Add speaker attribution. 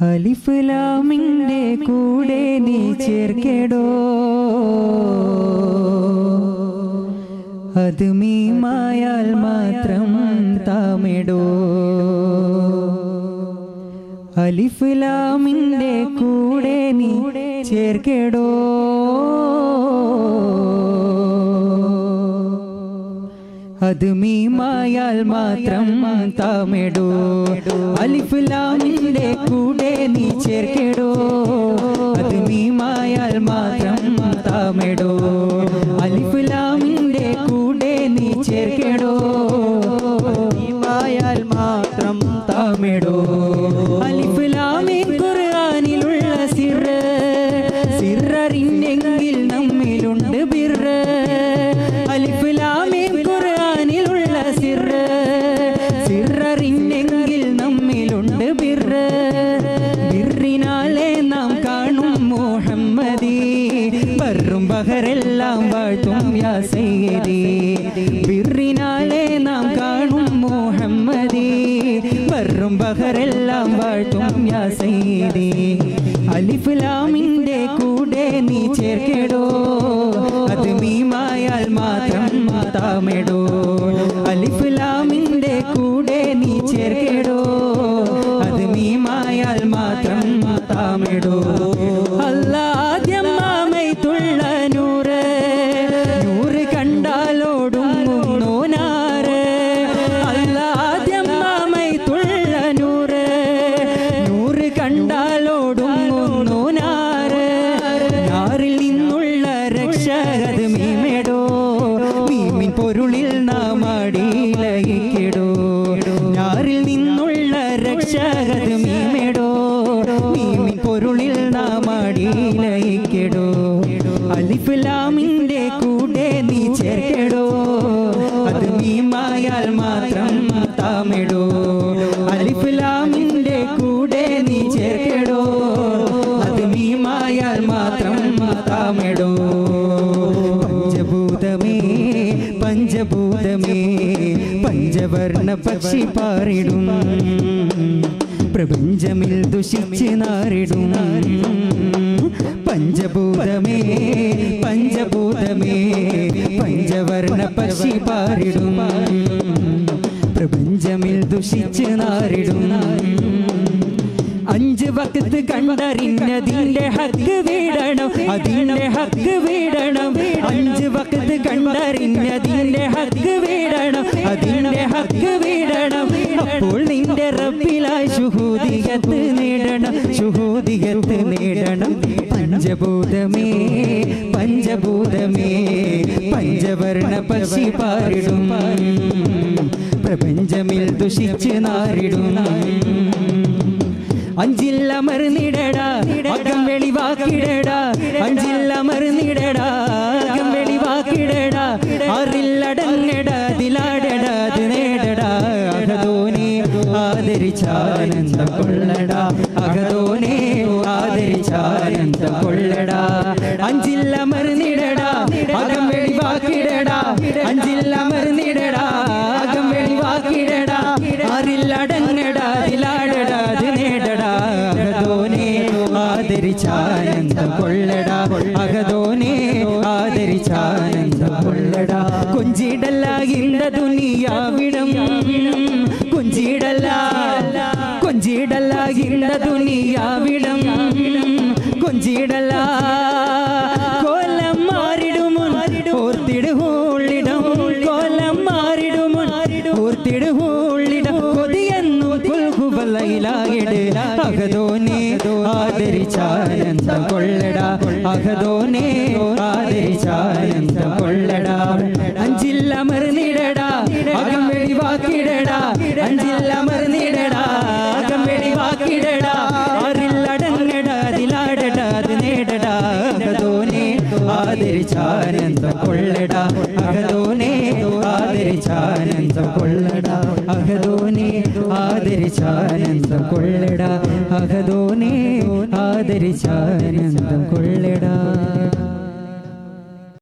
Speaker 1: ഹലിഫുലാമിന്റെ കൂടെ നീ ചേർക്കേടോ? അത് മീമായാൽ മാത്രം താമെടോ? അലിഫുലാമിന്റെ കൂടെ നീ ചേർക്കെടോ? അത് മീമായാൽ മാത്രം താമെടോ. അലിഫുലാമിന്റെ കൂടെ നീ ചേർക്കേടോ. അത് മീമായാൽ മാത്രം താമെടോ. ബറും ബഹരെല്ലാം വാഴ്ത്തും സയ്യിദി ബിറിനാലെ നാം കാണും മുഹമ്മദി. ബറും ബഹരെല്ലാം വാഴ്ത്തും സയ്യിദി അലിഫുലാമിന്റെ കൂടെ നീ ചേർക്കേടോ? അത് മീമായാൽ മാത്രം താമെടോ അലിഫുലാമിന്റെ കൂടെ നീ ചേർക്കേടോ? അത് മീമായാൽ മാത്രം താമെടോ രക്ഷകത് മീമെടോ മീമി പൊരുളിൽ നാം അടിയിലയിക്കിടോ. അലിഫുലാമിന്റെ കൂടെ നീ ചേർക്കടോ. അത് മീമായാൽ മാത്രം താമെടോ. പഞ്ചവർണ പക്ഷി പാറിടും. പ്രപഞ്ചമിൽ ദുഷിച്ച് നാറിടും. പഞ്ചഭൂതമേ പഞ്ചഭൂതമേ പഞ്ചവർണ പക്ഷി പാറിടും. പ്രപഞ്ചമിൽ ദുഷിച്ച് നാറിടും. അഞ്ച് വക്കത്ത് കണ്ടറിഞ്ഞതിന്റെ ഹക്ക് വീടണം അതിന്റെ ഹക്ക് വീടണം. അഞ്ച് വക്കത്ത് കണ്ടറിഞ്ഞതിന്റെ ഹക്ക് വീടണം. ഹക്ക് വിടണം. അപ്പോൾ നിന്റെ റബ്ബിലായി ശുഹൂദികത്ത് നേടണം. ശുഹൂദികത്ത് നേടണം. പഞ്ചഭൂതമേ പഞ്ചഭൂതമേ പഞ്ചവർണ പശി പാരിടും. പ്രപഞ്ചമിൽ ദുഷിച്ച് നാരിടും. അഞ്ചില്ല മരുന്നിടടാ അകം വെളിവാക്കിടടാ. അഞ്ചില്ല മരുന്നിടടാ ആദരിച്ചാനന്ദം കൊള്ളടാ. അകതോനെ ആദരിച്ചാനന്ദം കൊള്ളടാ. അഞ്ചില്ല മരുന്നിടടാ അകം അഞ്ചില്ല മരുന്നിടടാ അകം വെളിവാക്കിടടാ. അറില്ലടങ്ങടാ ദിലാടടാ അത് നേടടാ. അകതോനെ ആദരിച്ചാനന്ദം കൊള്ളടാ. അകതോനെ ആദരിച്ചാനന്ദം കൊള്ളടാ. ദുനിയാവിടം കൊഞ്ചിടല്ല ഇണ്ട ദുനിയാവിടം കൊഞ്ചിടല്ല കോലം മാറിടുമുൻ ഓർത്തിടുഹൂളിടം കോലം മാറിടുമുൻ ഓർത്തിടുഹൂളിടം കൊതിയെന്നു പുൽകുബലയിലാകിട് അകതോനെ ആദരിച്ചാനന്ദം കൊള്ളട. അകതോനെ ആദരിച്ചാനന്ദം കൊള്ളടാ. അഞ്ചില്ല മറുന്നിടടാ അകം വെളിവാക്കിടടാ അഞ്ചില്ല ആദരിച്ചാനന്ദം കൊള്ളടാ അഹദോനെ ആദരിച്ചാനന്ദം കൊള്ളടാ അകതോനെ ആദരിച്ചാനന്ദം കൊള്ളടാ അകതോനെ ആദരിച്ചാനന്ദം കൊള്ളടാ